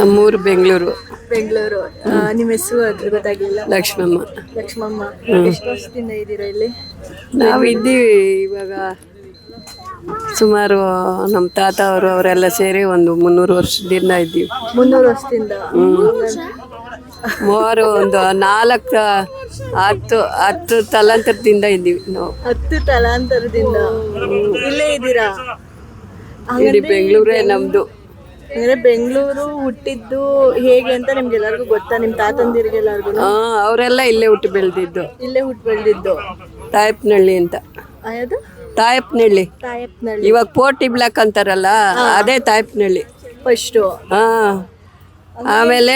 ನಮ್ಮೂರು ಬೆಂಗಳೂರು. ಬೆಂಗಳೂರು. ನಿಮ್ಮ ಹೆಸರು ಅದ್ರ ಗೊತ್ತಾಗಿಲ್ಲ. ಲಕ್ಷ್ಮಮ್ಮ. ಲಕ್ಷ್ಮಮ್ಮ ಎಷ್ಟು ವರ್ಷದಿಂದ ಇದ್ದೀರಾ ಇಲ್ಲಿ? ನಾವು ಇದ್ದೀವಿ ಇವಾಗ ಸುಮಾರು ನಮ್ಮ ತಾತ ಅವರು ಅವರೆಲ್ಲ ಸೇರಿ ಒಂದು ಮುನ್ನೂರು ವರ್ಷದಿಂದ ಇದ್ದೀವಿ. ಮುನ್ನೂರು ವರ್ಷದಿಂದ. ಮೂವರು ಒಂದು ನಾಲ್ಕು ಹತ್ತು ಹತ್ತು ತಲಾಂತರದಿಂದ ಇದ್ದೀವಿ ನಾವು. ಹತ್ತು ತಲಾಂತರದಿಂದ. ಇಲ್ಲೇ ಇದ್ದೀರಾ? ಇಡೀ ಬೆಂಗಳೂರೇ ನಮ್ಮದು ಅಂದ್ರೆ ಬೆಂಗಳೂರು ಹುಟ್ಟಿದ್ದು ಹೇಗೆ ಅಂತ ನಿಮ್ಗೆಲ್ಲರಿಗೂ ಗೊತ್ತಾ? ನಿಮ್ ತಾತಂದಿರಿಗೆಲ್ಲರಿಗೂ ಹಾಂ ಅವರೆಲ್ಲ ಇಲ್ಲೇ ಹುಟ್ಟಿ ಬೆಳೆದಿದ್ದು. ಇಲ್ಲೇ ಹುಟ್ಟು ಬೆಳೆದಿದ್ದು. ತಾಯಪ್ನಳ್ಳಿ ಅಂತ. ಅದು ತಾಯಪ್ನಳ್ಳಿ ತಾಯಪ್ನಳ್ಳಿ ಇವಾಗ ಪೋರ್ಟಿ ಬ್ಲಾಕ್ ಅಂತಾರಲ್ಲ ಅದೇ ತಾಯಪ್ನಳ್ಳಿ ಫಸ್ಟ್. ಹಾ. ಆಮೇಲೆ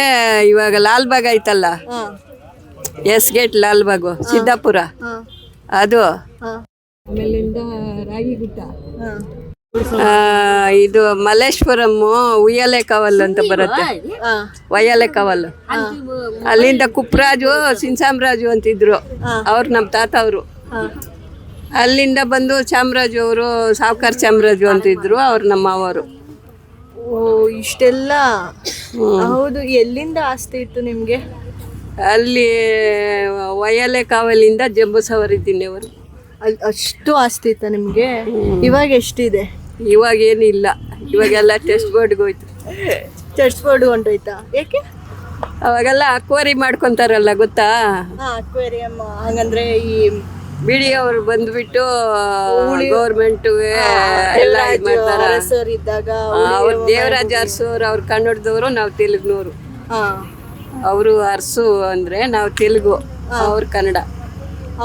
ಇವಾಗ ಲಾಲ್ಬಾಗ್ ಐತಲ್ಲ? ಎಸ್ ಗೇಟ್ ಲಾಲ್ಬಾಗು ಸಿದ್ದಾಪುರ. ಅದು. ಆಮೇಲಿಂದ ರಾಗಿಗುಟ್ಟ ಗುಡ್ಡ ಇದು ಮಲ್ಲೇಶ್ವರಂ ಉಯ್ಯಾಲೆ ಕಾವಲ್ ಅಂತ ಬರುತ್ತೆ. ವಯ್ಯಾಲೆ ಒಯ್ಯಾಲೆ ಕಾವಲ್. ಅಲ್ಲಿಂದ ಕುಪ್ರಾಜು ಸಿನ್ಸಾಮ್ರಾಜು ಅಂತಿದ್ರು. ಅವ್ರು ನಮ್ಮ ತಾತ ಅವರು. ಅಲ್ಲಿಂದ ಬಂದು ಚಾಮರಾಜು ಅವರು ಸಾವ್ಕಾರ್ ಚಾಮರಾಜು ಅಂತಿದ್ರು ಅವ್ರು ನಮ್ಮ ಅವರು ಓ ಇಷ್ಟೆಲ್ಲ? ಹೌದು ಎಲ್ಲಿಂದ ಆಸ್ತಿ ಇತ್ತು ನಿಮಗೆ? ಅಲ್ಲಿ ಒಯ್ಯಲೆ ಕಾವಲಿಂದ ಜಂಬೂ ಸವರಿದ್ದೀನಿ ಅವರು ಅಲ್ ಅಷ್ಟು ಆಸ್ತಿ ಇತ್ತ ನಿಮಗೆ? ಇವಾಗ ಎಷ್ಟಿದೆ? ಇವಾಗ ಏನಿಲ್ಲ ಇವಾಗೆಲ್ಲ ಟೆಸ್ಟ್ ಬೋರ್ಡ್ಗೆ ಹೋಯ್ತು. ಟೆಸ್ಟ್ ಬೋರ್ಡ್ ಹೊಂಟೋಯ್ತಾ? ಏಕೆ? ಅವಾಗೆಲ್ಲ ಅಕ್ವರಿ ಮಾಡ್ಕೊಂತಾರಲ್ಲ ಗೊತ್ತಾ? ಅಕ್ವೇರಿಯಂ ಹಂಗಂದ್ರೆ ಈ ಬಿಡಿ ಅವ್ರು ಬಂದ್ಬಿಟ್ಟು ಗೌರ್ಮೆಂಟ್ ಎಲ್ಲ ಇದ್ ಮಾಡ್ತಾರ ಇದ್ದಾಗ ಅವ್ರು ದೇವರಾಜ ಅರಸೋರು ಅವ್ರು ಕನ್ನಡದವರು ನಾವು ತೆಲುಗ್ನವರು. ಅವರು ಅರಸು ಅಂದ್ರೆ ನಾವು ತೆಲುಗು ಅವ್ರ ಕನ್ನಡ.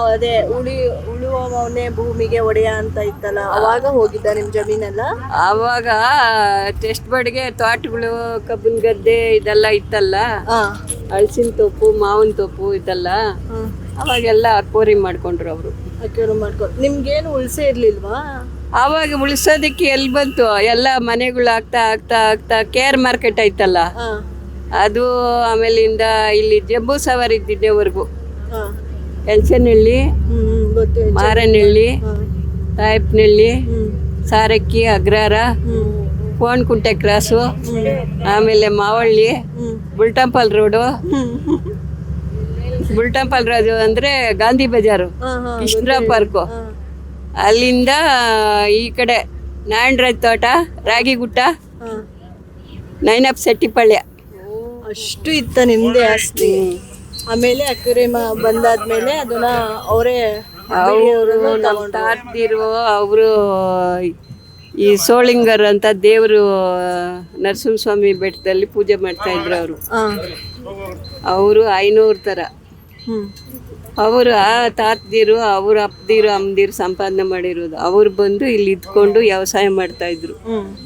ಅದೇ ಉಳಿ ಉಳುವವನೇ ಭೂಮಿಗೆ ಒಡೆಯ ಅಂತ ಇತ್ತಲ್ಲ ಅವಾಗ ಹೋಗಿದ್ದ ನಿಮ್ ಜಮೀನೆಲ್ಲ? ಅವಾಗ ಟೆಸ್ಟ್ ಬಡ್ಗೆ ತೋಟಗಳು ಕಬ್ಬಿನ ಗದ್ದೆ ಇದೆಲ್ಲ ಇತ್ತಲ್ಲ? ಹಳಸಿನ ತೋಪು ಮಾವಿನ ತೋಪು ಇದೆಲ್ಲ ಅವಾಗೆಲ್ಲ ಅಕ್ವರಿ ಮಾಡ್ಕೊಂಡ್ರು ಅವರು. ಅಕ್ಯೂರು ಮಾಡ್ಕೊಂಡು ನಿಮ್ಗೇನು ಉಳಿಸೇ ಇರ್ಲಿಲ್ವಾ? ಅವಾಗ ಉಳಿಸೋದಕ್ಕೆ ಎಲ್ಲಿ ಬಂತು? ಎಲ್ಲ ಮನೆಗಳು ಆಗ್ತಾ ಆಗ್ತಾ ಆಗ್ತಾ ಕೇರ್ ಮಾರ್ಕೆಟ್ ಐತಲ್ಲ? ಹಾ. ಅದು ಆಮೇಲಿಂದ ಇಲ್ಲಿ ಜಂಬೂ ಸವಾರಿ ಇದ್ದಿದ್ದೆವರೆಗೂ ಎಲ್ಸನಹಳ್ಳಿ ಮಾರನಳ್ಳಿ ಗೊತ್ತು ಮಾರನಹಳ್ಳಿ ತಾಯಪ್ನಹಳ್ಳಿ ಸಾರಕ್ಕಿ ಅಗ್ರಾರ ಕೋಣಕುಂಟೆ ಕ್ರಾಸು ಆಮೇಲೆ Mavalli Bull Temple road. Bull Temple road ಅಂದರೆ ಗಾಂಧಿ ಬಜಾರು ಕೃಷ್ಣ ಪಾರ್ಕು. ಅಲ್ಲಿಂದ ಈ ಕಡೆ ನಾಯಣರಾಜ್ ತೋಟ ರಾಗಿ ಗುಟ್ಟ ನೈನಪ್ ಸೆಟ್ಟಿಪಾಳ್ಯ ಅಷ್ಟು ಇತ್ತ ನಿಮ್ಮದೇ ಆಸ್ತಿ. ಆಮೇಲೆ ಅಕ್ವೇರಿಯಂ ಬಂದಾದ್ಮೇಲೆ ಅದನ್ನ ಅವರೇ ಅವರು ನಮ್ಮ ತಾತಿರು ಅವರು ಈ ಸೋಳಿಂಗರ್ ಅಂತ ದೇವರು ನರಸಿಂಹಸ್ವಾಮಿ ಬೆಟ್ಟದಲ್ಲಿ ಪೂಜೆ ಮಾಡ್ತಾ ಇದ್ರು ಅವರು. ಅವರು ಐನೂರು ಥರ. ಅವರು ಆ ತಾತದಿರು ಅವ್ರ ಅಪ್ಪದಿರು ಅಮ್ಮದಿರು ಸಂಪಾದನೆ ಮಾಡಿರೋದು. ಅವ್ರು ಬಂದು ಇಲ್ಲಿ ಇದ್ಕೊಂಡು ವ್ಯವಸಾಯ ಮಾಡ್ತಾ ಇದ್ರು.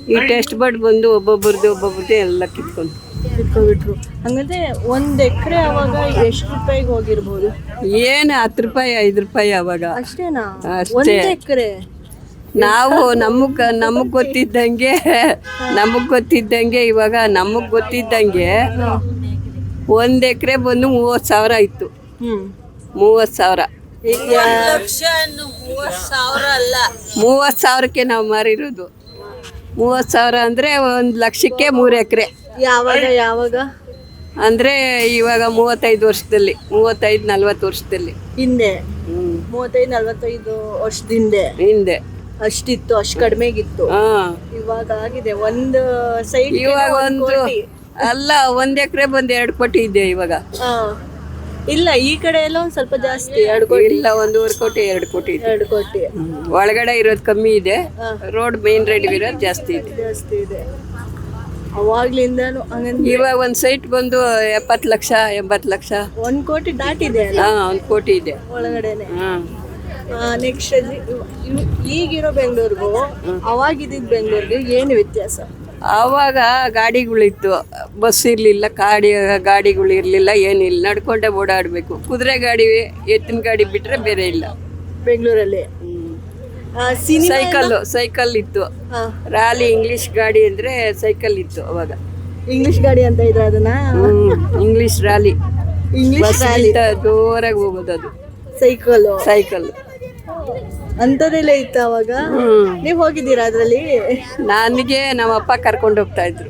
ಈ ಟೆಸ್ಟ್ ಬಡ್ ಬಂದು ಒಬ್ಬೊಬ್ರದ್ದು ಒಬ್ಬೊಬ್ರದ್ದು ಎಲ್ಲ ಕಿತ್ಕೊಂಡು ಇಟ್ಕೊಬಿಟ್ರು ಹಂಗಂದ್ರೆ ಒಂದ್ ಎಕರೆ ಅವಾಗ ಎಷ್ಟು ರೂಪಾಯಿಗೆ ಹೋಗಿರ್ಬೋದು? ಏನು ಹತ್ತು ರೂಪಾಯಿ ಐದು ರೂಪಾಯಿ ಅವಾಗ. ಅಷ್ಟೇನಾ? ಅಷ್ಟೇ. ಒಂದ್ ಎಕರೆ? ನಾವು ನಮಗ್ ನಮಗ್ ಗೊತ್ತಿದ್ದಂಗೆ ನಮಗ್ ಗೊತ್ತಿದ್ದಂಗೆ ಇವಾಗ ನಮಗ್ ಗೊತ್ತಿದ್ದಂಗೆ ಒಂದ್ ಎಕರೆ ಬಂದು ಮೂವತ್ತು ಸಾವಿರ ಇತ್ತು. ಹ್ಮ್. ಮೂವತ್ತು ಸಾವಿರ. ಮೂವತ್ ಮೂವತ್ತು ಸಾವಿರಕ್ಕೆ ನಾವು ಮಾರಿರೋದು. ಮೂವತ್ತು ಸಾವಿರ ಅಂದರೆ ಒಂದು ಲಕ್ಷಕ್ಕೆ ಮೂರು ಎಕರೆ. ಯಾವಾಗ ಯಾವಾಗ? ಅಂದ್ರೆ ಇವಾಗ ಮೂವತ್ತೈದು ವರ್ಷದಲ್ಲಿ ಮೂವತ್ತೈದು ನಲ್ವತ್ತು ವರ್ಷದಲ್ಲಿ. ಹಿಂದೆ. ಮೂವತ್ತೈದು ನಲ್ವತ್ತೈದು ವರ್ಷದ ಹಿಂದೆ. ಹಿಂದೆ. ಅಷ್ಟಿತ್ತು ಅಷ್ಟು ಕಡಿಮೆಗಿತ್ತು. ಇತ್ತು ಇವಾಗ ಆಗಿದೆ ಒಂದು ಸೈಡ್ ಇವಾಗ ಒಂದು ಅಲ್ಲ ಒಂದ್ ಎಕರೆ ಬಂದು ಎರಡು ಕೋಟಿ ಇದೆ ಇವಾಗ. ಇಲ್ಲ ಈ ಕಡೆ ಎಲ್ಲ ಒಂದ್ ಸ್ವಲ್ಪ ಜಾಸ್ತಿ ಎರಡು ಕೋಟಿ. ಇಲ್ಲ ಒಂದೂವರೆ ಕೋಟಿ ಎರಡು ಕೋಟಿ ಇದೆ. ಎರಡು ಕೋಟಿ. ಒಳಗಡೆ ಇರೋದು ಕಮ್ಮಿ ಇದೆ. ರೋಡ್ ಮೇನ್ ರೋಡ್ ಇರೋದು ಜಾಸ್ತಿ ಇದೆ. ಜಾಸ್ತಿ ಇದೆ. ಅವಾಗ್ಲಿಂದಾನು ಹಂಗಂದ್ರೆ ಇವಾಗ ಒಂದು ಸೈಟ್ ಬಂದು ಎಪ್ಪತ್ತು ಲಕ್ಷ ಎಂಬತ್ತು ಲಕ್ಷ. ಒಂದ್ ಕೋಟಿ ದಾಟಿದೆ ಹಾಂ ಒಂದು ಕೋಟಿ ಇದೆ. ಒಳಗಡೆನೆ. ಹಾಂ. ನೆಕ್ಸ್ಟ್ ಈಗಿರೋ ಬೆಂಗಳೂರಿಗೂ ಅವಾಗಿದ್ದ ಬೆಂಗಳೂರಿಗೆ ಏನು ವ್ಯತ್ಯಾಸ? ಆವಾಗ ಗಾಡಿಗಳಿತ್ತು. ಬಸ್ ಇರಲಿಲ್ಲ ಗಾಡಿ ಗಾಡಿಗಳು ಇರಲಿಲ್ಲ ಏನಿಲ್ಲ. ನಡ್ಕೊಂಡೆ ಓಡಾಡಬೇಕು. ಕುದುರೆ ಗಾಡಿ ಎತ್ತಿನ ಗಾಡಿ ಬಿಟ್ಟರೆ ಬೇರೆ ಇಲ್ಲ. ಬೆಂಗಳೂರಲ್ಲಿ. ಸೈಕಲ್ಲು ಸೈಕಲ್ ಇತ್ತು. ರ್ಯಾಲಿ ಇಂಗ್ಲಿಷ್ ಗಾಡಿ ಅಂದ್ರೆ ಸೈಕಲ್ ಇತ್ತು ಅವಾಗ. ಇಂಗ್ಲಿಷ್ ಗಾಡಿ ಅಂತ ಇದ್ರ ಅದನ್ನ? ಇಂಗ್ಲಿಷ್ ರ್ಯಾಲಿ ಇಂಗ್ಲಿಷ್ ರ್ಯಾಲಿ ಜೋರಾಗಿ ಹೋಗೋದು ಅದು. ಸೈಕಲ್ ಸೈಕಲ್ ಅಂಥದ್ದೆಲ್ಲ ಇತ್ತು ಅವಾಗ? ನೀವು ಹೋಗಿದ್ದೀರಾ ಅದರಲ್ಲಿ? ನನಗೆ ನಮ್ಮಪ್ಪ ಕರ್ಕೊಂಡು ಹೋಗ್ತಾ ಇದ್ರು.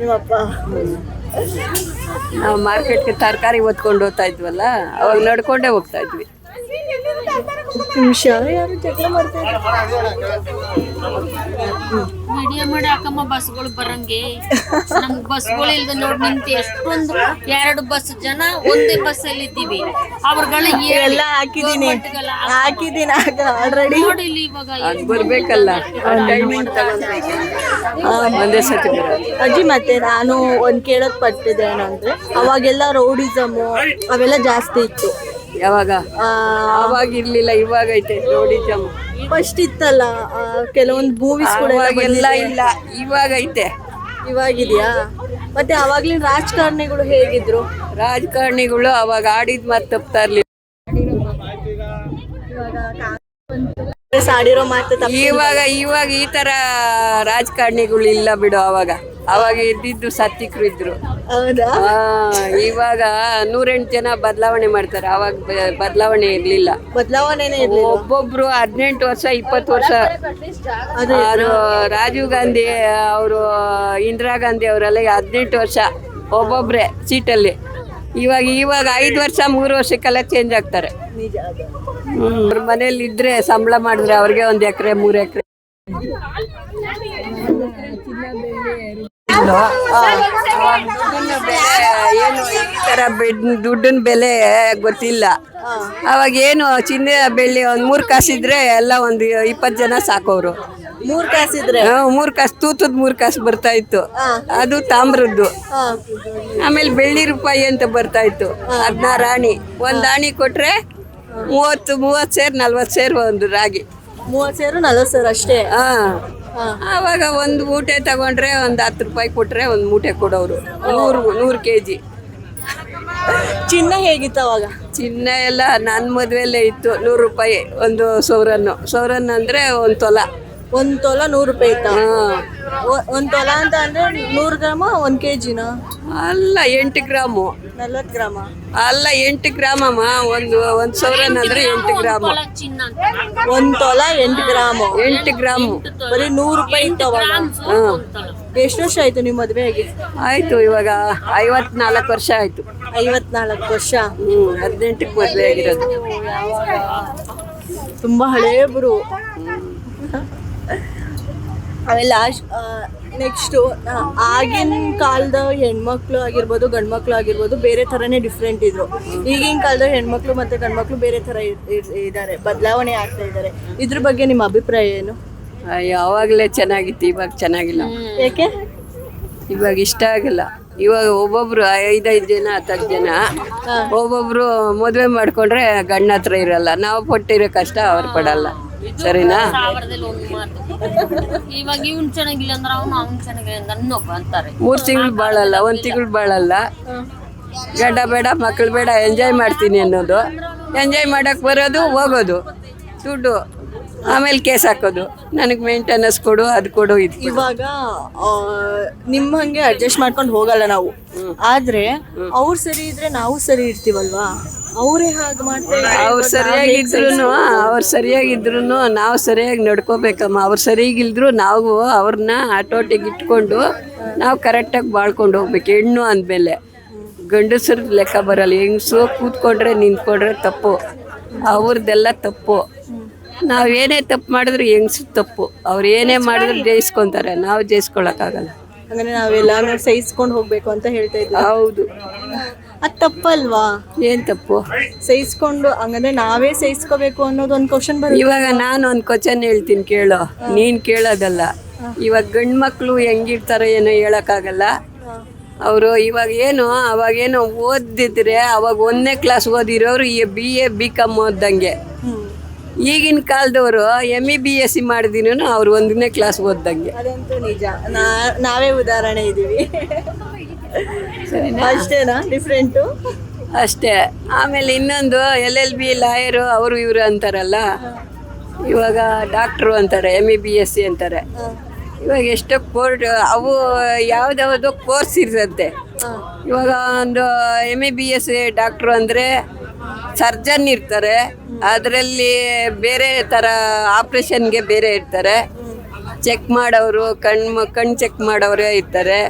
ನಿಮ್ಮಪ್ಪ ನಾವು ಮಾರ್ಕೆಟ್ಗೆ ತರಕಾರಿ ಓದ್ಕೊಂಡು ಹೋಗ್ತಾ ಇದ್ವಲ್ಲ ಅವಾಗ ನಡ್ಕೊಂಡೇ ಹೋಗ್ತಾ ಇದ್ವಿ. ನಿಮಿಷ ಯಾರು ಜಗಳ ಮಾಡ್ತಾರೆ ವಿಡಿಯೋ ಮಾಡಿ ಹಾಕಮ್ಮ ಬಸ್ಗಳು ಬರಂಗೆ. ನಮ್ಗ್ ಬಸ್ಗಳು ಇಲ್ದ ನೋಡಿ ನಿಂತು ಎಷ್ಟೊಂದು ಎರಡು ಬಸ್ ಜನ ಒಂದೇ ಬಸ್ ಅಲ್ಲಿ ಇದ್ದೀವಿ. ಅವ್ರಗಳ ಎಲ್ಲ ಹಾಕಿದೀನಿ ಹಾಕಿದೀನಿ ಆಗ ಆಲ್ರೆಡಿ ನೋಡಿಲ್ಲಿ ಇವಾಗ ಬರ್ಬೇಕಲ್ಲ. ಒಂದೇ ಸತಿ ಅಜ್ಜಿ ಮತ್ತೆ ನಾನು ಒಂದ್ ಕೇಳೋದ್ ಪಟ್ಟಿದ್ದೆ ಏನಂದ್ರೆ ಅವಾಗೆಲ್ಲ ರೌಡಿಸಮ್ ಅವೆಲ್ಲ ಜಾಸ್ತಿ ಇತ್ತು. ಯಾವಾಗ? ಅವಾಗ ಇರ್ಲಿಲ್ಲ ಇವಾಗ ಐತೆ ನೋಡಿ ಜಾಮು ಫಸ್ಟ್ ಇತ್ತಲ್ಲ ಕೆಲವೊಂದು ಮೂವೀಸ್ ಕೂಡ ಅವಾಗೆಲ್ಲ ಇಲ್ಲ ಇವಾಗ ಐತೆ. ಇವಾಗಿದೆಯಾ? ಮತ್ತೆ ಅವಾಗ್ಲಿನ ರಾಜಕಾರಣಿಗಳು ಹೇಗಿದ್ರು? ರಾಜಕಾರಣಿಗಳು ಅವಾಗ ಆಡಿದ್ ಮಾತು ತಪ್ತಾ ಇರ್ಲಿಲ್ಲ. ಆಡಿರೋ ಮಾತು ಇವಾಗ ಇವಾಗ ಈ ತರ ರಾಜಕಾರಣಿಗಳು ಇಲ್ಲ ಬಿಡು ಅವಾಗ. ಅವಾಗ ಇದ್ದಿದ್ದು ಸತ್ತಿಕ್ರು ಇದ್ರು. ಹೌದಾ? ಆ, ಇವಾಗ ನೂರೆಂಟು ಜನ ಬದಲಾವಣೆ ಮಾಡ್ತಾರೆ. ಅವಾಗ ಬ- ಬದಲಾವಣೆ ಇರ್ಲಿಲ್ಲ. ಬದಲಾವಣೆನೇ ಒಬ್ಬೊಬ್ರು ಹದಿನೆಂಟು ವರ್ಷ ಇಪ್ಪತ್ತು ವರ್ಷ. ಅವರು ರಾಜೀವ್ ಗಾಂಧಿ ಅವರು ಇಂದಿರಾ ಗಾಂಧಿ ಅವರೆಲ್ಲ ಹದಿನೆಂಟು ವರ್ಷ ಒಬ್ಬೊಬ್ರೆ ಸೀಟಲ್ಲಿ. ಇವಾಗ ಇವಾಗ ಐದು ವರ್ಷ ಮೂರು ವರ್ಷಕ್ಕೆಲ್ಲ ಚೇಂಜ್ ಆಗ್ತಾರೆ. ನಿಜ ಅದು. ಅವ್ರ ಮನೇಲಿ ಇದ್ರೆ ಸಂಬಳ ಮಾಡಿದ್ರೆ ಅವ್ರಿಗೆ ಒಂದು ಎಕರೆ ಮೂರು ಎಕರೆ. ಏನು ಈ ತರ ಬೆಡ್- ದುಡ್ಡಿನ ಬೆಲೆ ಗೊತ್ತಿಲ್ಲ. ಅವಾಗ ಏನು ಚಿನ್ನ ಬೆಳ್ಳಿ ಒಂದ್ ಮೂರ್ ಕಾಸಿದ್ರೆ ಎಲ್ಲ ಒಂದು ಇಪ್ಪತ್ತು ಜನ ಸಾಕೋರು. ಮೂರ್ ಕಾಸಿದ್ರೆ? ಇದ್ರೆ ಮೂರ್ ಕಾಸು ತೂತದ ಮೂರ್ ಕಾಸು ಬರ್ತಾ ಇತ್ತು. ಅದು ತಾಮ್ರದ್ದು. ಆಮೇಲೆ ಬೆಳ್ಳಿ ರೂಪಾಯಿ ಅಂತ ಬರ್ತಾ ಇತ್ತು. ಅದನ್ನ ರಾಣಿ ಒಂದ್ ಆಣಿ ಕೊಟ್ರೆ ಮೂವತ್ತು ಮೂವತ್ತು ಸೇರ್ ನಲ್ವತ್ತು ಸೇರ್ ಒಂದು ರಾಗಿ. ಮೂವತ್ ಸೇರು ನಲ್ವತ್ ಸೇರು ಅಷ್ಟೇ? ಹಾ. ಆವಾಗ ಒಂದು ಮೂಟೆ ತಗೊಂಡ್ರೆ ಒಂದು ಹತ್ತು ರೂಪಾಯಿ ಕೊಟ್ಟರೆ ಒಂದು ಮೂಟೆ ಕೊಡೋರು. ನೂರು ನೂರು ಕೆ ಜಿ ಚಿನ್ನ ಹೇಗಿತ್ತು ಅವಾಗ? ಚಿನ್ನ ಎಲ್ಲ ನನ್ನ ಮದುವೆಯಲ್ಲೇ ಇತ್ತು. ನೂರು ರೂಪಾಯಿ ಒಂದು ಸೌರನ್ನು. ಸೌರನ್ ಅಂದರೆ ಒಂದು ತೊಲ. ಒಂದ್ ತೊಲ ನೂರು ರೂಪಾಯಿ ಇತ್ತ? ಹಾಂ. ಒಂದ್ ತೊಲ ಅಂತ ಅಂದ್ರೆ ನೂರು ಗ್ರಾಮ ಒಂದ್ ಕೆಜಿನ? ಅಲ್ಲ ಎಂಟು ಗ್ರಾಮು. ನಲ್ವತ್ ಗ್ರಾಮ. ಅಲ್ಲ ಎಂಟು ಗ್ರಾಮಮ್ಮ. ಒಂದು ಒಂದು ಸಾವಿರ ಅಂದ್ರೆ ಎಂಟು ಗ್ರಾಮ್. ಒಂದು ತೊಲ ಎಂಟು ಗ್ರಾಮ್. ಎಂಟು ಗ್ರಾಮು. ಬರೀ ನೂರು ರೂಪಾಯಿ ಇತ್ತು ಅವಾಗ ಎಷ್ಟು ವರ್ಷ ಆಯ್ತು ನಿಮ್ಮ ಆಗಿ? ಆಯ್ತು ಇವಾಗ ಐವತ್ನಾಲ್ಕು ವರ್ಷ ಆಯ್ತು. ಐವತ್ನಾಲ್ಕು ವರ್ಷ? ಹ್ಞೂ ಹದಿನೆಂಟಕ್ಕೆ ಮದುವೆ ಆಗಿರೋದು. ತುಂಬಾ ಹಳೇಬ್ರು. ಆಮೇಲೆ ನೆಕ್ಸ್ಟು ಆಗಿನ ಕಾಲದ ಹೆಣ್ಮಕ್ಳು ಆಗಿರ್ಬೋದು ಗಂಡ್ಮಕ್ಳು ಆಗಿರ್ಬೋದು ಬೇರೆ ಥರನೇ ಡಿಫ್ರೆಂಟ್ ಇದ್ರು. ಈಗಿನ ಕಾಲದ ಹೆಣ್ಮಕ್ಳು ಮತ್ತು ಗಂಡ್ಮಕ್ಳು ಬೇರೆ ಥರ ಇದ್ದಾರೆ ಬದಲಾವಣೆ ಆಗ್ತಾ ಇದ್ದಾರೆ ಇದ್ರ ಬಗ್ಗೆ ನಿಮ್ಮ ಅಭಿಪ್ರಾಯ ಏನು? ಯಾವಾಗಲೇ ಚೆನ್ನಾಗಿತ್ತು ಇವಾಗ ಚೆನ್ನಾಗಿಲ್ಲ. ಯಾಕೆ? ಇವಾಗ ಇಷ್ಟ ಆಗಲ್ಲ. ಇವಾಗ ಒಬ್ಬೊಬ್ರು ಐದೈದು ಜನ ಹತ್ತತ್ತು ಜನ ಒಬ್ಬೊಬ್ರು ಮದುವೆ ಮಾಡಿಕೊಂಡ್ರೆ ಗಂಡ ಹತ್ರ ಇರಲ್ಲ. ನಾವು ಪಟ್ಟಿರೋ ಕಷ್ಟ ಅವ್ರು ಪಡಲ್ಲ ಸರಿನಾ? ಇವಾಗ ಇವ್ನ್ ಚೆನ್ನಾಗಿಲ್ಲ ಅಂದ್ರೆ ಅವ್ನು ಅವ್ನ್ ಚೆನ್ನಾಗಿಲ್ಲ ಅಂದ್ರೆ ಅಂತಾರೆ. ಮೂರು ತಿಂಗಳು ಬಾಳಲ್ಲ ಒಂದು ತಿಂಗಳು ಬಾಳಲ್ಲ. ಗಡ್ಡ ಬೇಡ ಮಕ್ಕಳು ಬೇಡ ಎಂಜಾಯ್ ಮಾಡ್ತೀನಿ ಅನ್ನೋದು. ಎಂಜಾಯ್ ಮಾಡಕ್ಕೆ ಬರೋದು ಹೋಗೋದು. ದುಡ್ಡು. ಆಮೇಲೆ ಕೇಸ್ ಹಾಕೋದು. ನನಗೆ ಮೇಂಟೆನೆನ್ಸ್ ಕೊಡು ಅದು ಕೊಡು ಇದು ಕೊಡು. ಇವಾಗ ಆ, ನಿಮ್ಮ ಹಂಗೆ ಅಡ್ಜಸ್ಟ್ ಮಾಡ್ಕೊಂಡು ಹೋಗಲ್ಲ ನಾವು. ಆದ್ರೆ ಅವ್ರು ಸರಿ ಇದ್ರೆ ನಾವು ಸರಿ ಇರ್ತೀವಲ್ವಾ? ಅವರೇ ಹಾಗೆ ಮಾಡ್ತಾರೆ ಅವ್ರು ಸರಿಯಾಗಿದ್ರು ಅವ್ರು ಸರಿಯಾಗಿದ್ರು ನಾವು ಸರಿಯಾಗಿ ನಡ್ಕೋಬೇಕಮ್ಮ. ಅವ್ರು ಸರಿಯಾಗಿಲ್ದ್ರು ನಾವು ಅವ್ರನ್ನ ಆಟೋಟಿಗೆ ಇಟ್ಕೊಂಡು ನಾವು ಕರೆಕ್ಟಾಗಿ ಬಾಳ್ಕೊಂಡು ಹೋಗ್ಬೇಕು. ಹೆಣ್ಣು ಅಂದಮೇಲೆ ಗಂಡಸರ ಲೆಕ್ಕ ಬರಲ್ಲ. ಹೆಂಗಸು ಕೂತ್ಕೊಂಡ್ರೆ ನಿಂತ್ಕೊಂಡ್ರೆ ತಪ್ಪು. ಅವ್ರದ್ದೆಲ್ಲ ತಪ್ಪು. ನಾವು ಏನೇ ತಪ್ಪು ಮಾಡಿದ್ರು ಹೆಂಗ್ಸು ತಪ್ಪು. ಅವ್ರು ಏನೇ ಮಾಡಿದ್ರು ಜಯಿಸ್ಕೊತಾರೆ. ನಾವು ಜಯಿಸ್ಕೊಳಕ್ಕಾಗಲ್ಲ. ಅಂದ್ರೆ ನಾವೆಲ್ಲಾರು ಸಹಿಸ್ಕೊಂಡು ಹೋಗ್ಬೇಕು ಅಂತ ಹೇಳ್ತಾ ಇದ್ದೀವಿ ಹೌದು. ಅದ್ ತಪ್ಪಲ್ವಾ? ಏನು ತಪ್ಪು? ಸಹಿಸ್ಕೊಂಡು ಹಂಗಂದ್ರೆ ನಾವೇ ಸಹಿಸ್ಕೋಬೇಕು ಅನ್ನೋದು ಒಂದು ಕ್ವಶನ್ ಬರುತ್ತೆ. ಇವಾಗ ನಾನು ಒಂದು ಕ್ವಶನ್ ಹೇಳ್ತೀನಿ ಕೇಳೋ. ನೀನು ಕೇಳೋದಲ್ಲ. ಇವಾಗ ಗಂಡು ಮಕ್ಕಳು ಹೆಂಗಿರ್ತಾರೆ ಏನೋ ಹೇಳೋಕ್ಕಾಗಲ್ಲ. ಅವರು ಇವಾಗ ಏನು ಅವಾಗೇನೋ ಓದಿದ್ರೆ ಅವಾಗ ಒಂದನೇ ಕ್ಲಾಸ್ ಓದಿರೋರು ಈ ಬಿ ಎ ಬಿ ಕಾಮ್ ಓದ್ದಂಗೆ. ಈಗಿನ ಕಾಲದವರು M E B S C ಮಾಡಿದಿನೂ ಅವ್ರು ಒಂದನೇ ಕ್ಲಾಸ್ ಓದ್ದಂಗೆ. ಅದಂತೂ ನಿಜ. ನಾ- ನಾವೇ ಉದಾಹರಣೆ ಇದೀವಿ. ಅಷ್ಟೇನಾ? ಡಿಫ್ರೆಂಟು ಅಷ್ಟೇ. ಆಮೇಲೆ ಇನ್ನೊಂದು ಎಲ್ ಎಲ್ ಬಿ ಲಾಯರು ಅವರು ಇವರು ಅಂತಾರಲ್ಲ? ಇವಾಗ ಡಾಕ್ಟ್ರು ಅಂತಾರೆ M E B S C ಅಂತಾರೆ. ಇವಾಗ ಎಷ್ಟೋ ಕೋರ್ಟ್ ಅವು ಯಾವುದ್ಯಾವುದೋ ಕೋರ್ಸ್ ಇರುತ್ತೆ ಇವಾಗ ಒಂದು M E B S C doctor ಅಂದರೆ ಸರ್ಜನ್ ಇರ್ತಾರೆ. ಅದರಲ್ಲಿ ಬೇರೆ ಥರ ಆಪ್ರೇಷನ್ಗೆ ಬೇರೆ ಇರ್ತಾರೆ. ಚೆಕ್ ಮಾಡೋರು ಕಣ್ಣು ಕಣ್ಣು ಚೆಕ್ ಮಾಡೋರೇ ಇರ್ತಾರೆ.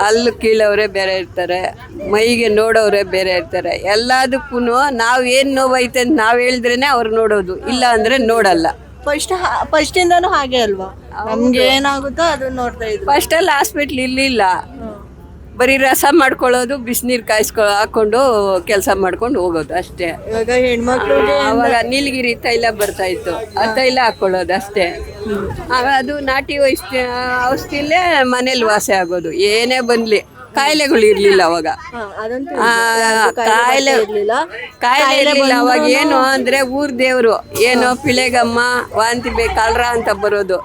ಹಲ್ಲು ಕೀಳೋರೇ ಬೇರೆ ಇರ್ತಾರೆ ಮೈಗೆ ನೋಡೋರೇ ಬೇರೆ ಇರ್ತಾರೆ. ಎಲ್ಲದಕ್ಕೂ ನಾವು ಏನು ನೋವೈತೆ ಅಂತ ನಾವು ಹೇಳಿದ್ರೇ ಅವ್ರು ನೋಡೋದು ಇಲ್ಲ ಅಂದರೆ ನೋಡಲ್ಲ. ಫಸ್ಟ್ ಫಸ್ಟಿಂದನೂ ಹಾಗೆ ಅಲ್ವಾ? ನಮ್ಗೆ ಏನಾಗುತ್ತೋ ಅದನ್ನ ನೋಡ್ತಾ ಇದ್ರು ಫಸ್ಟಲ್ಲಿ ಹಾಸ್ಪಿಟ್ಲ್ ಇರಲಿಲ್ಲ. ಬರೀ ರಸ ಮಾಡ್ಕೊಳ್ಳೋದು ಬಿಸಿನೀರು ಕಾಯಿಸ್ಕೊ ಹಾಕೊಂಡು ಕೆಲಸ ಮಾಡ್ಕೊಂಡು ಹೋಗೋದು ಅಷ್ಟೇ. ಇವಾಗ ಹೆಣ್ಮಕ್ಳಿಗೆ ಅವಾಗ ನೀಲಗಿರಿ ತೈಲ ಬರ್ತಾ ಇತ್ತು. ಆ ತೈಲ ಹಾಕೊಳ್ಳೋದು ಅಷ್ಟೇ. ಅದು ನಾಟಿ ಔಷಧಿ ಔಷಧಿಲೇ ಮನೇಲಿ ವಾಸಿ ಆಗೋದು. ಏನೇ ಬಂದ್ಲಿ ಕಾಯಿಲೆಗಳು ಇರ್ಲಿಲ್ಲ ಅವಾಗ. ಆ, ಕಾಯಿಲೆ ಇರ್ಲಿಲ್ಲ. ಕಾಯಿಲೆ ಇರ್ಲಿಲ್ಲ. ಅವಾಗ ಏನು ಅಂದ್ರೆ ಊರ್ ದೇವ್ರು ಏನು ಪಿಳೆಗಮ್ಮ ವಾಂತಿ ಬೇಕಾಲ್ರ ಕಲ್ರ ಅಂತ ಬರೋದು.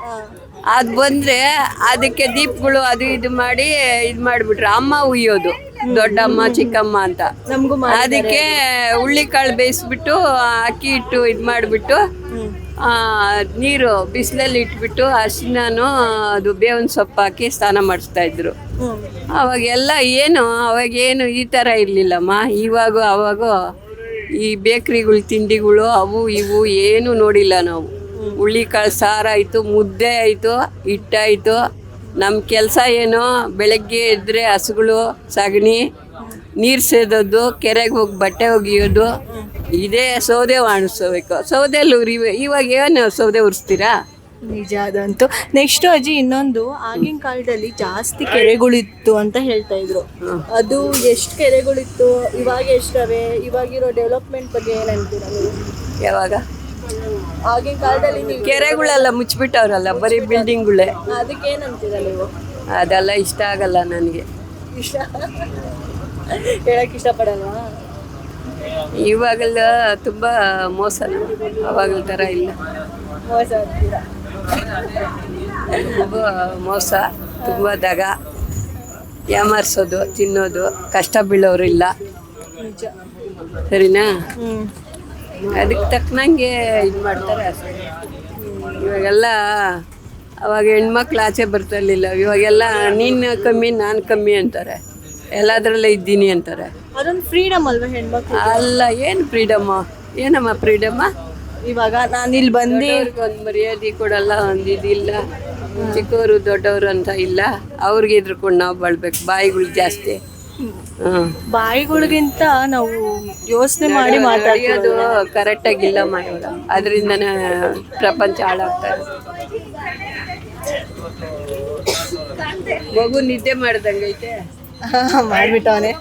ಅದ್ ಬಂದ್ರೆ ಅದಕ್ಕೆ ದೀಪಗಳು ಅದು ಇದು ಮಾಡಿ ಇದು ಮಾಡ್ಬಿಟ್ರು. ಅಮ್ಮ ಉಯ್ಯೋದು ದೊಡ್ಡಮ್ಮ ಚಿಕ್ಕಮ್ಮ ಅಂತ. ಅದಕ್ಕೆ ಹುಳ್ಳಿಕಾಳು ಬೇಯಿಸ್ಬಿಟ್ಟು ಅಕ್ಕಿ ಇಟ್ಟು ಇದು ಮಾಡಿಬಿಟ್ಟು ನೀರು ಬಿಸಿಲಲ್ಲಿ ಇಟ್ಬಿಟ್ಟು ಅರ್ಶಿನೂ ಅದು ಬೇವಿನ ಸೊಪ್ಪು ಹಾಕಿ ಸ್ನಾನ ಮಾಡಿಸ್ತಾ ಇದ್ರು. ಅವಾಗೆಲ್ಲ ಏನು ಅವಾಗೇನು ಈ ಥರ ಇರಲಿಲ್ಲಮ್ಮ. ಇವಾಗ ಅವಾಗ ಈ ಬೇಕ್ರಿಗಳು ತಿಂಡಿಗಳು ಅವು ಇವು ಏನು ನೋಡಿಲ್ಲ ನಾವು. ಹುಳ್ಳಿಕಾಳು ಸಾರಾಯಿತು ಆಯಿತು ಮುದ್ದೆ ಆಯಿತು ಹಿಟ್ಟಾಯಿತು ನಮ್ಮ ಕೆಲಸ ಏನು? ಬೆಳಗ್ಗೆ ಎದ್ದರೆ ಹಸುಗಳು ಸಗಣಿ ನೀರು ಸೇದೋದು ಕೆರೆಗೆ ಹೋಗಿ ಬಟ್ಟೆ ಒಗೆಯೋದು. ಇದೇ ಸೌದೆ ವಾಣಿಸ್ಬೇಕು ಸೌದೆಯಲ್ಲಿ ಉರಿ ಇವಾಗ ಏನು ಸೌದೆ ಉರಿಸ್ತೀರಾ? ನಿಜ ಅದಂತೂ. ನೆಕ್ಸ್ಟ್ ಅಜ್ಜಿ ಇನ್ನೊಂದು ಆಗಿನ ಕಾಲದಲ್ಲಿ ಜಾಸ್ತಿ ಕೆರೆಗಳಿತ್ತು ಅಂತ ಹೇಳ್ತಾ ಇದ್ರು. ಅದು ಎಷ್ಟು ಕೆರೆಗಳಿತ್ತು? ಇವಾಗ ಎಷ್ಟವೆ ಇವಾಗಿರೋ ಡೆವಲಪ್ಮೆಂಟ್ ಬಗ್ಗೆ ಏನಂತೀರ ನೀವು? ಯಾವಾಗ? ಆಗಿನ ಕಾಲದಲ್ಲಿ ನೀವು ಕೆರೆಗಳೆಲ್ಲ ಮುಚ್ಚಿಬಿಟ್ಟವ್ರಲ್ಲ ಬರೀ ಬಿಲ್ಡಿಂಗ್ಗಳೇ ಅದಕ್ಕೆ ಏನ್ ನೀವು? ಅದೆಲ್ಲ ಇಷ್ಟ ಆಗಲ್ಲ ನನಗೆ. ಇಷ್ಟ? ಹೇಳಕ್ ಇಷ್ಟಪಡಲ್ವಾ? ಇವಾಗೆಲ್ಲ ತುಂಬ ಮೋಸ ಅವಾಗಲ ಥರ ಇಲ್ಲ. ಮೋಸ ಅಂತೀರಾ? ತುಂಬ ಮೋಸ ತುಂಬ ದಗ. ಯಾಮಾರಿಸೋದು ತಿನ್ನೋದು ಕಷ್ಟ ಬೀಳೋರು ಇಲ್ಲ ನಿಜ. ಸರಿನಾ? ಅದಕ್ಕೆ ತಕ್ಕನಂಗೆ ಇದು ಮಾಡ್ತಾರೆ. ಅಷ್ಟೇ ಇವಾಗೆಲ್ಲ ಅವಾಗ ಹೆಣ್ಮಕ್ಳು ಆಚೆ ಬರ್ತಿರ್ಲಿಲ್ಲ ಇವಾಗೆಲ್ಲ ನೀನು ಕಮ್ಮಿ ನಾನು ಕಮ್ಮಿ ಅಂತಾರೆ. ಎಲ್ಲದರಲ್ಲೇ ಇದ್ದೀನಿ ಅಂತಾರೆ. ಅದೊಂದು ಫ್ರೀಡಮ್ ಅಲ್ವಾ ಹೆಣ್ಮಕ್ಳು ಅಲ್ಲ ಏನು ಫ್ರೀಡಮ್ಮ ಏನಮ್ಮ ಫ್ರೀಡಮ್ಮ ಇವಾಗ ನಾನು ಇಲ್ಲಿ ಬಂದು ಒಂದು ಮರ್ಯಾದೆ ಕೊಡಲ್ಲ ಒಂದು ಇದಿಲ್ಲ. ಚಿಕ್ಕವರು ದೊಡ್ಡವರು ಅಂತ ಇಲ್ಲ. ಅವ್ರಿಗೆ ಇದ್ರಕೊಂಡು ನಾವು ಬಾಳ್ಬೇಕು. ಬಾಯಿಗಳು ಜಾಸ್ತಿ. ಬಾಯಿಗಳಿಗಿಂತ ನಾವು ಯೋಚನೆ ಮಾಡಿ ಮಾತಾಡೋದು ಕರೆಕ್ಟ್ ಆಗಿಲ್ಲ ಮಾಡೋದು ಅದರಿಂದನೇ ಪ್ರಪಂಚ ಹಾಳಾಗ್ತಾ ಇದೆ. ಮಗು ನಿದ್ದೆ ಮಾಡ್ದಂಗೈತೆ ಮಾಡ್ಬಿಟ್ಟವನೆ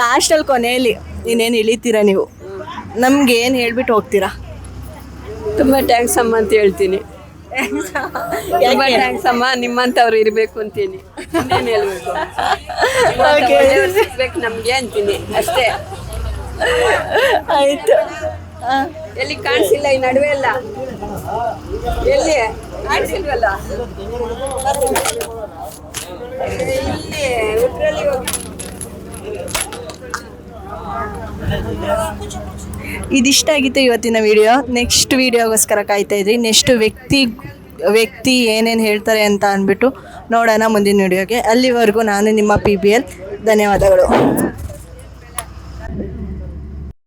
ಲಾಸ್ಟಲ್ಲಿ ಕೊನೆಯಲ್ಲಿ ಇನ್ನೇನು ಇಳಿತೀರಾ ನೀವು? ನಮ್ಗೆ ಏನು ಹೇಳ್ಬಿಟ್ಟು ಹೋಗ್ತೀರಾ? ತುಂಬ ಟ್ಯಾಂಕ್ಸ್ ಅಮ್ಮ ಅಂತ ಹೇಳ್ತೀನಿ. ತುಂಬ ಟ್ಯಾಂಕ್ಸ್ ಅಮ್ಮ. ನಿಮ್ಮಂಥವ್ರು ಇರಬೇಕು ಅಂತೀನಿ. ಹೇಳ್ಬೇಕು? ನಮಗೆ ಅಂತೀನಿ ಅಷ್ಟೇ. ಆಯ್ತು. ಎಲ್ಲಿ ಕಾಣಿಸಿಲ್ಲ ಈ ನಡುವೆ ಎಲ್ಲ? ಎಲ್ಲಿ? ಕಾಣಿಸಿಲ್ವಲ್ಲ? ಇಲ್ಲಿ ಉಟ್ರಲ್ಲಿ ಹೋಗಿ. ಇದಿಷ್ಟ ಆಗಿತ್ತು ಇವತ್ತಿನ ವಿಡಿಯೋ ನೆಕ್ಸ್ಟ್ ವಿಡಿಯೋಗೋಸ್ಕರ ಕಾಯ್ತಾ ಇದ್ರಿ. ನೆಕ್ಸ್ಟ್ ವ್ಯಕ್ತಿ ವ್ಯಕ್ತಿ ಏನೇನು ಹೇಳ್ತಾರೆ ಅಂತ ಅಂದ್ಬಿಟ್ಟು ನೋಡೋಣ ಮುಂದಿನ ವಿಡಿಯೋಗೆ. ಅಲ್ಲಿವರೆಗೂ ನಾನು ನಿಮ್ಮ ಪಿ ಬಿ ಎಲ್ ಧನ್ಯವಾದಗಳು.